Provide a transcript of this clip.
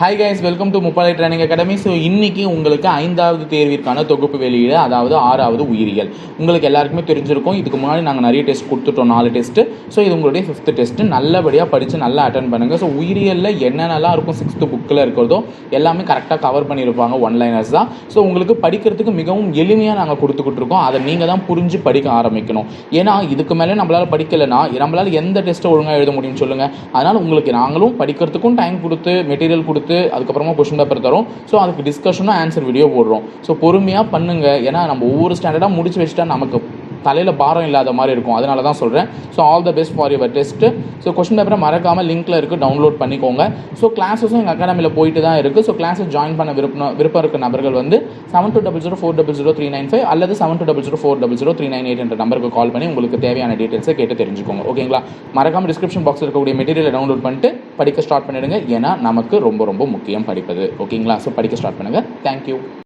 Hi guys welcome to Muppalai training academy so இன்னைக்கு உங்களுக்கு ஐந்தாவது தேர்விற்கான தொகுப்பு வெளியீடு அதாவது ஆறாவது உயிரியல். உங்களுக்கு எல்லாருக்குமே தெரிஞ்சிருக்கும். இதுக்கு முன்னாடி நாங்கள் நிறைய டெஸ்ட் கொடுத்துட்டோம் நாலு டெஸ்ட்டு ஸோ இது உங்களுடைய ஃபிஃப்த் டெஸ்ட்டு நல்லபடியாக படித்து நல்லா அட்டன் பண்ணுங்கள் ஸோ உயிரியலில் என்னென்னலாம் இருக்கும்? சிக்ஸ்த்து புக்கில் இருக்கிறதோ எல்லாமே கரெக்டாக கவர் பண்ணியிருப்பாங்க ஒன் லைனர்ஸ் தான். ஸோ உங்களுக்கு படிக்கிறதுக்கு மிகவும் எளிமையாக நாங்கள் கொடுத்துக்கிட்டு இருக்கோம். அதை நீங்கள் தான் புரிஞ்சு படிக்க ஆரம்பிக்கணும். ஏன்னா இதுக்கு மேலே நம்மளால் படிக்கலைன்னா நம்மளால் எந்த டெஸ்ட்டை ஒழுங்காக எழுத முடியும்னு சொல்லுங்கள் அதனால் உங்களுக்கு நாங்களும் படிக்கிறதுக்கும் டைம் கொடுத்து மெட்டீரியல் கொடுத்து அதுக்கப்புறமா கொஷின் பேப்பர் தரும். ஸோ அதுக்கு டிஸ்கஷனும் ஆன்சர் வீடியோ போடுறோம். ஸோ பொறுமையாக பண்ணுங்கள் ஏன்னா நம்ம ஒவ்வொரு ஸ்டாண்டர்டாக முடிச்சு வச்சுட்டா நமக்கு தலையில் பாரம் இல்லாத மாதிரி இருக்கும். அதனால தான் சொல்கிறேன் so all the best for your test so question பேப்பரை மறக்காமல் லிங்க்கில் இருக்குது டவுன்லோட் பண்ணிக்கோங்க. ஸோ கிளாஸஸும் எங்கள் அகாடமியில் போயிட்டு தான் இருக்குது ஸோ கிளாஸஸ் ஜாயின் பண்ண விருப்பம் விருப்பம் இருக்க நபர்கள் வந்து seven two double zero four double zero three nine five அல்லது seven two double zero four double zero three nine eight என்ற நம்பருக்கு கால் பண்ணி உங்களுக்கு தேவையான டீட்டெயில்ஸை கேட்டு தெரிஞ்சுக்கோங்க. ஓகேங்களா மறக்காமல் டிஸ்கிரிப்ஷன் பாக்ஸில் இருக்கக்கூடிய மெட்டீரியலை டவுன்லோட் பண்ணிட்டு படிக்க ஸ்டார்ட் பண்ணிடுங்க. ஏன்னா நமக்கு ரொம்ப ரொம்ப முக்கியம் படிப்பது. ஓகேங்களா ஸோ படிக்க ஸ்டார்ட் பண்ணுங்கள் தேங்க்யூ